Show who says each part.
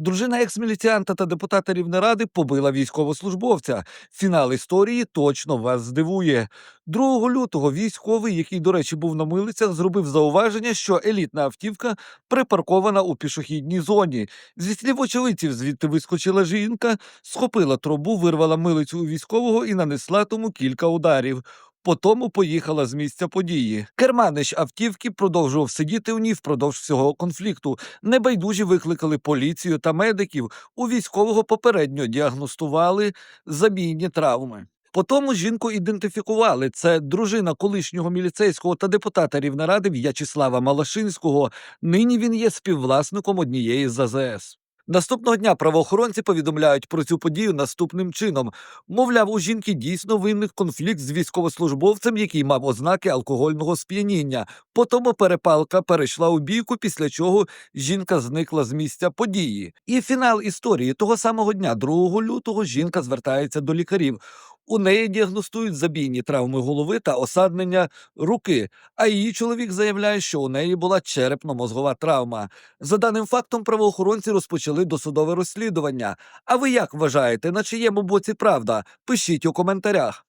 Speaker 1: Дружина екс-міліціанта та депутата Рівнеради побила військовослужбовця. Фінал історії точно вас здивує. 2 лютого військовий, який, до речі, був на милицях, зробив зауваження, що елітна автівка припаркована у пішохідній зоні. Зі слів очевидців, звідти вискочила жінка, схопила трубу, вирвала милицю у військового і нанесла тому кілька ударів. Потому поїхала з місця події. Керманич автівки продовжував сидіти у ній впродовж всього конфлікту. Небайдужі викликали поліцію та медиків. У військового попередньо діагностували забійні травми. Потому жінку ідентифікували. Це дружина колишнього міліцейського та депутата Рівнеради В'ячеслава Малашинського. Нині він є співвласником однієї з АЗС. Наступного дня правоохоронці повідомляють про цю подію наступним чином. Мовляв, у жінки дійсно винних конфлікт з військовослужбовцем, який мав ознаки алкогольного сп'яніння. Потому перепалка перейшла у бійку, після чого жінка зникла з місця події. І фінал історії того самого дня, 2 лютого, жінка звертається до лікарів. У неї діагностують забійні травми голови та осаднення руки. А її чоловік заявляє, що у неї була черепно-мозгова травма. За даним фактом, правоохоронці розпочали досудове розслідування. А ви як вважаєте, на чиєму боці правда? Пишіть у коментарях.